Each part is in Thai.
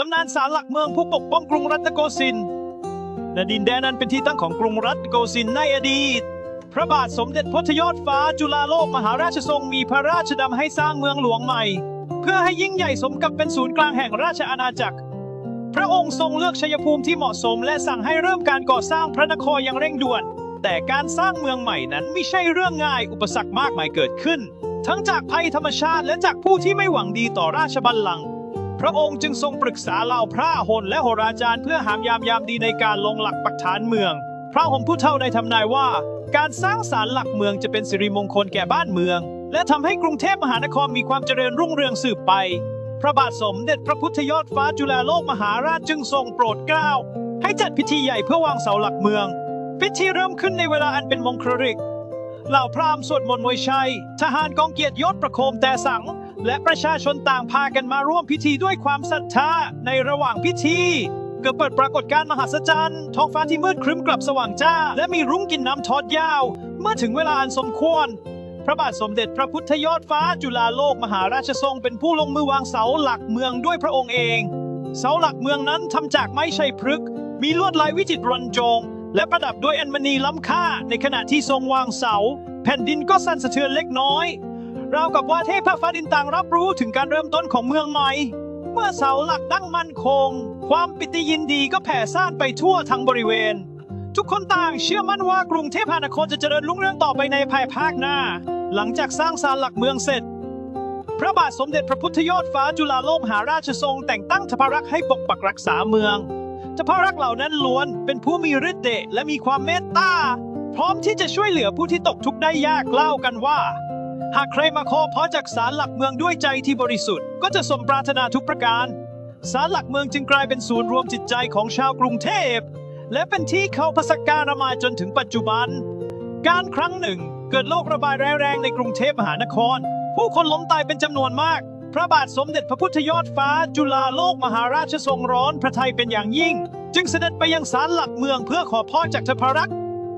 ตำนานศาลหลักเมืองผู้ปกป้องกรุงรัตนโกสินทร์และดินแดนนั้นเป็นที่ตั้งของกรุงรัตนโกสินทร์ในอดีต พระบาทสมเด็จพระทยอดฟ้าจุฬาโลกมหาราชทรงมีพระราชดำให้สร้างเมืองหลวงใหม่ เพื่อให้ยิ่งใหญ่สมกับเป็นศูนย์กลางแห่งราชอาณาจักร พระองค์ทรงเลือกชัยภูมิที่เหมาะสม และสั่งให้เริ่มการก่อสร้างพระนครอย่างเร่งด่วน แต่การสร้างเมืองใหม่นั้นไม่ใช่เรื่องง่ายอุปสรรคมากมายเกิดขึ้น ทั้งจากภัยธรรมชาติและจากผู้ที่ไม่หวังดีต่อราชบัลลังก์ พระองค์จึงทรงปรึกษาเหล่าพระหนและโหราจารย์เพื่อหามยามยามดีในการลงหลักปักฐานเมือง พระหนผู้เฒ่าได้ทำนายว่า การสร้างศาลหลักเมืองจะเป็นสิริมงคลแก่บ้านเมือง และทำให้กรุงเทพมหานครมีความเจริญรุ่งเรืองสืบไป พระบาทสมเด็จพระพุทธยอดฟ้าจุฬาโลกมหาราชจึงทรงโปรดเกล้าให้จัดพิธีใหญ่เพื่อวางเสาหลักเมือง พิธีเริ่มขึ้นในเวลาอันเป็นมงคลฤกษ์เหล่าพราหมณ์สวดมนต์มวยชัย ทหารกองเกียรติยศประโคมแต่สัง และประชาชนต่างพากันมาร่วมพิธีด้วยความศรัทธาในระหว่างพิธีเกิดเปิดปรากฏการณ์มหัศจรรย์ท้องฟ้าที่มืดครึ้มกลับสว่างจ้า และมีรุ้งกินน้ำทอดยาว เมื่อถึงเวลาอันสมควร พระบาทสมเด็จพระพุทธยอดฟ้าจุฬาโลกมหาราชทรงเป็นผู้ลงมือวางเสาหลักเมืองด้วยพระองค์เอง เสาหลักเมืองนั้นทำจากไม้ชัยพฤกษ์มีลวดลายวิจิตรรรจง และประดับด้วยอัญมณีล้ำค่า ในขณะที่ทรงวางเสา แผ่นดินก็สั่นสะเทือนเล็กน้อย ราวกับว่าเทพฟ้าดินต่างรับรู้ถึงการเริ่มต้นของเมืองใหม่ เมื่อเสาหลักตั้งมั่นคง ความปิติยินดีก็แผ่ซ่านไปทั่วทั้งบริเวณ ทุกคนต่างเชื่อมั่นว่ากรุงเทพมหานครจะเจริญรุ่งเรืองต่อไปในภายภาคหน้า หลังจากสร้างศาลหลักเมืองเสร็จ พระบาทสมเด็จพระพุทธยอดฟ้าจุฬาโลกมหาราชทรง แต่งตั้งทพรักษ์ให้ปกปักรักษาเมืองทพรักษ์เหล่านั้นล้วนเป็นผู้มีฤทธิ์เดชและมีความเมตตาพร้อมที่จะช่วยเหลือผู้ที่ตกทุกข์ได้ยากเล่ากันว่า หากใครมาขอพรจากศาลหลักเมืองด้วยใจที่บริสุทธิ์ ก็จะสมปรารถนาทุกประการศาลหลักเมืองจึงกลายเป็นศูนย์รวมจิตใจของชาวกรุงเทพ และเป็นที่เขาพระสักการะมาจนถึงปัจจุบัน การครั้งหนึ่ง เกิดโรคระบาดร้ายแรงในกรุงเทพมหานคร ผู้คนล้มตายเป็นจำนวนมาก พระบาทสมเด็จพระพุทธยอดฟ้า จุฬาโลกมหาราชทรงร้อนพระทัยเป็นอย่างยิ่ง จึงเสด็จไปยังศาลหลักเมืองเพื่อขอพรจากเทพรักษ์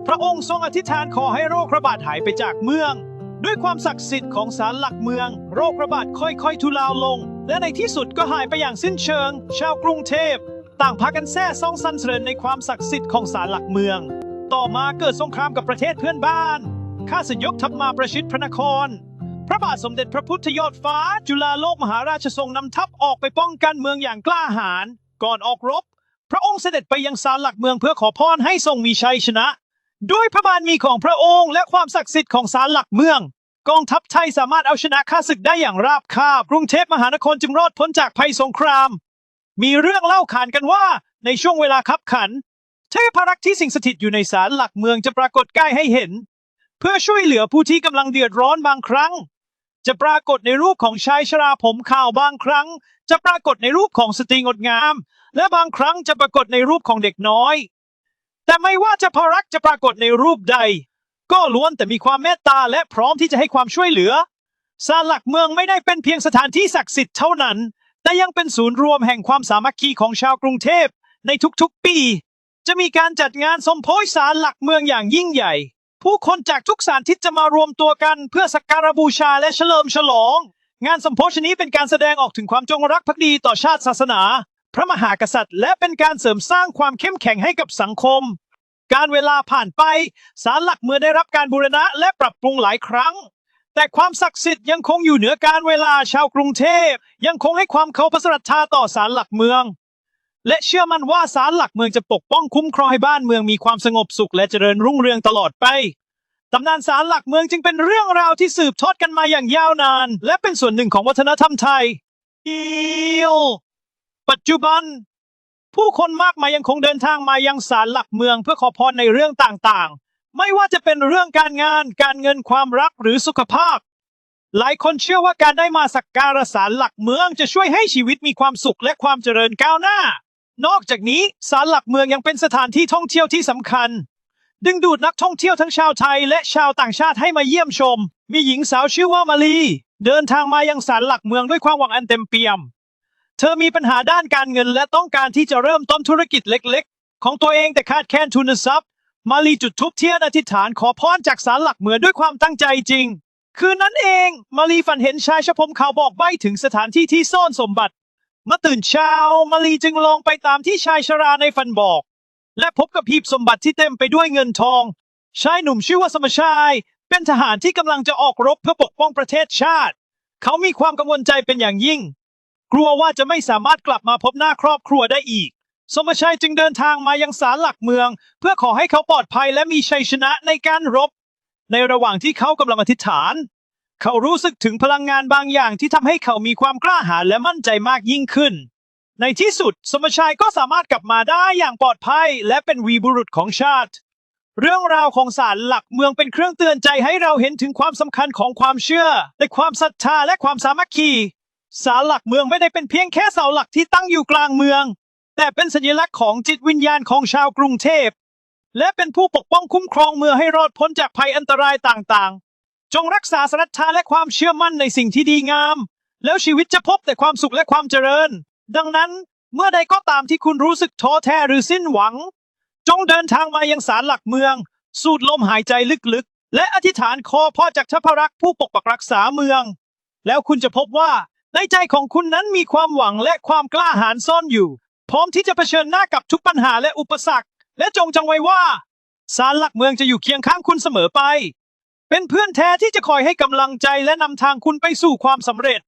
พระองค์ทรงอธิษฐานขอให้โรคระบาดหายไปจากเมือง ด้วยความศักดิ์สิทธิ์ของศาลหลักเมือง โรคระบาดค่อยๆ ทุเลาลง และในที่สุดก็หายไปอย่างสิ้นเชิง ชาวกรุงเทพ ต่างพากันแซ่ซ่องสันเสริญในความศักดิ์สิทธิ์ของศาลหลักเมือง ต่อมาเกิดสงครามกับประเทศเพื่อนบ้านข้าศึกยกทัพมาประชิดพระนคร พระบาทสมเด็จพระพุทธยอดฟ้า จุฬาโลกมหาราชทรงนำทัพออกไปป้องกันเมืองอย่างกล้าหาญก่อนออกรบ พระองค์เสด็จไปยังศาลหลักเมืองเพื่อขอพรให้ทรงมีชัยชนะ ด้วยพระบารมีของพระองค์และความศักดิ์สิทธิ์ของศาลหลักเมือง กองทัพไทยสามารถเอาชนะข้าศึกได้อย่างราบคาบกรุงเทพมหานครจึงรอดพ้นจากภัยสงคราม มีเรื่องเล่าขานกันว่าในช่วงเวลาคับขัน เทพรักษ์ที่สิงสถิตอยู่ในศาลหลักเมืองจะปรากฏกายให้เห็น เพื่อช่วยเหลือผู้ที่กำลังเดือดร้อนบางครั้ง จะปรากฏในรูปของชายชราผมขาวบางครั้ง จะปรากฏในรูปของสตรีงดงาม และบางครั้งจะปรากฏในรูปของเด็กน้อย แต่ไม่ว่าจะพรักษ์จะปรากฏในรูปใด ก็ล้วนแต่มีความเมตตาและพร้อมที่จะให้ความช่วยเหลือศาลหลักเมืองไม่ได้เป็นเพียงสถานที่ศักดิ์สิทธิ์เท่านั้น แต่ยังเป็นศูนย์รวมแห่งความสามัคคีของชาวกรุงเทพในทุกๆปี จะมีการจัดงานสมโพธิศาลหลักเมืองอย่างยิ่งใหญ่ ผู้คนจากทุกสานทิศจะมารวมตัวกันเพื่อสักการบูชาและเฉลิมฉลอง งานสมโพธินี้เป็นการแสดงออกถึงความจงรักภักดีต่อชาติศาสนา พระมหากษัตริย์ และเป็นการเสริมสร้างความเข้มแข็งให้กับสังคม การเวลาผ่านไปศาลหลักเมืองได้รับการบูรณะและปรับปรุงหลายครั้ง แต่ความศักดิ์สิทธิ์ยังคงอยู่เหนือการเวลาชาวกรุงเทพ ยังคงให้ความเคารพศรัทธาต่อศาลหลักเมือง และเชื่อมั่นว่าศาลหลักเมืองจะปกป้องคุ้มครองให้บ้านเมืองมีความสงบสุขและเจริญรุ่งเรืองตลอดไปตำนานศาลหลักเมืองจึงเป็นเรื่องราวที่สืบทอดกันมาอย่างยาวนาน และเป็นส่วนหนึ่งของวัฒนธรรมไทยอีล ปัจจุบัน ผู้คนมากมายยังคงเดินทางมายังศาลหลักเมืองเพื่อขอพรในเรื่องต่างๆ ไม่ว่าจะเป็นเรื่องการงาน การเงินความรักหรือสุขภาพ หลายคนเชื่อว่าการได้มาสักการะศาลหลักเมืองจะช่วยให้ชีวิตมีความสุขและความเจริญก้าวหน้า นอกจากนี้ศาลหลักเมืองยังเป็นสถานที่ท่องเที่ยวที่สำคัญ ดึงดูดนักท่องเที่ยวทั้งชาวไทยและชาวต่างชาติให้มาเยี่ยมชม มีหญิงสาวชื่อว่ามาลีเดินทางมายังศาลหลักเมืองด้วยความหวังอันเต็มเปี่ยม เธอมีปัญหาด้านการเงิน และต้องการที่จะเริ่มต้นธุรกิจเล็กๆ ของตัวเองแต่ขาดแคลนทุนทรัพย์ มาลีจุดธูปเทียนอธิษฐานขอพรจากศาลหลักเมืองด้วยความตั้งใจจริง คืนนั้นเอง มาลีฝันเห็นชายชะผมขาวบอกใบ้ถึงสถานที่ที่ซ่อนสมบัติเมื่อตื่นเช้า มาลีจึงลองไปตามที่ชายชราในฝันบอก และพบกับหีบสมบัติที่เต็มไปด้วยเงินทอง ชายหนุ่มชื่อว่าสมชาย เป็นทหารที่กำลังจะออกรบเพื่อปกป้องประเทศชาติ เขามีความกังวลใจเป็นอย่างยิ่ง กลัวว่าจะไม่สามารถกลับมาพบหน้าครอบครัวได้อีก สมชัยจึงเดินทางมายังศาลหลักเมือง เพื่อขอให้เขาปลอดภัยและมีชัยชนะในการรบ ในระหว่างที่เขากำลังอธิษฐาน เขารู้สึกถึงพลังงานบางอย่างที่ทำให้เขามีความกล้าหาญและมั่นใจมากยิ่งขึ้น ในที่สุด สมชายก็สามารถกลับมาได้อย่างปลอดภัย และเป็นวีบุรุษของชาติ เรื่องราวของศาลหลักเมืองเป็นเครื่องเตือนใจให้เราเห็นถึงความสำคัญของความเชื่อในความศรัทธาและความสามัคคี ศาลหลักเมืองไม่ได้เป็นเพียงแค่เสาหลักที่ตั้งอยู่กลางเมือง แต่เป็นสัญลักษณ์ของจิตวิญญาณของชาวกรุงเทพ และเป็นผู้ปกป้องคุ้มครองเมืองให้รอดพ้นจากภัยอันตรายต่างๆ จงรักษาศรัทธาและความเชื่อมั่นในสิ่งที่ดีงาม แล้วชีวิตจะพบแต่ความสุขและความเจริญ ดังนั้นเมื่อใดก็ตามที่คุณรู้สึกท้อแท้หรือสิ้นหวัง จงเดินทางมายังศาลหลักเมือง สูดลมหายใจลึกๆ และอธิษฐานขอพ่อจากทพรักษ์ผู้ปกปักรักษาเมือง แล้วคุณจะพบว่า ในใจของคุณนั้นมีความหวังและความกล้าหาญซ่อนอยู่ พร้อมที่จะเผชิญหน้ากับทุกปัญหาและอุปสรรค และจงจำไว้ว่าศาลหลักเมืองจะอยู่เคียงข้างคุณเสมอไป เป็นเพื่อนแท้ที่จะคอยให้กำลังใจและนำทางคุณไปสู่ความสำเร็จ